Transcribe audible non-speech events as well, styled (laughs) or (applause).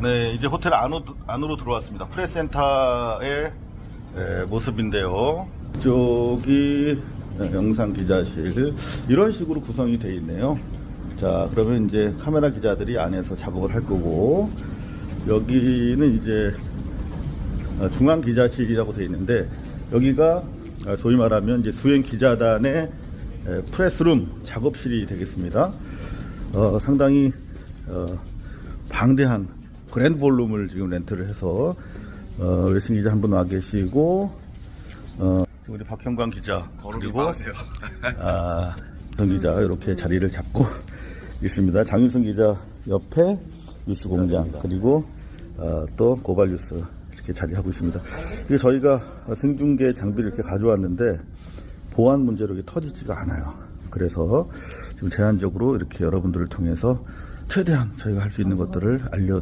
네, 이제 호텔 안으로, 안으로 들어왔습니다. 프레스센터의 에, 모습인데요. 이쪽이 에, 영상 기자실 이런 식으로 구성이 되어 있네요. 자, 그러면 이제 카메라 기자들이 안에서 작업을 할 거고 여기는 이제 어, 중앙 기자실이라고 되어 있는데 여기가 어, 소위 말하면 이제 수행 기자단의 에, 프레스룸 작업실이 되겠습니다. 어, 상당히 어, 방대한 그랜드 볼룸을 지금 렌트를 해서 어, 웨싱 기자 한 분 와 계시고 어, 우리 박형광 기자 그리고 (laughs) 아, 정 기자 이렇게 자리를 잡고 (laughs) 있습니다. 장윤성 기자 옆에 뉴스 공장 그리고 어, 또 고발 뉴스 이렇게 자리하고 있습니다. 이게 저희가 생중계 장비를 이렇게 가져왔는데 보안 문제로 이게 터지지가 않아요. 그래서 지금 제한적으로 이렇게 여러분들을 통해서 최대한 저희가 할 수 있는 것들을 알려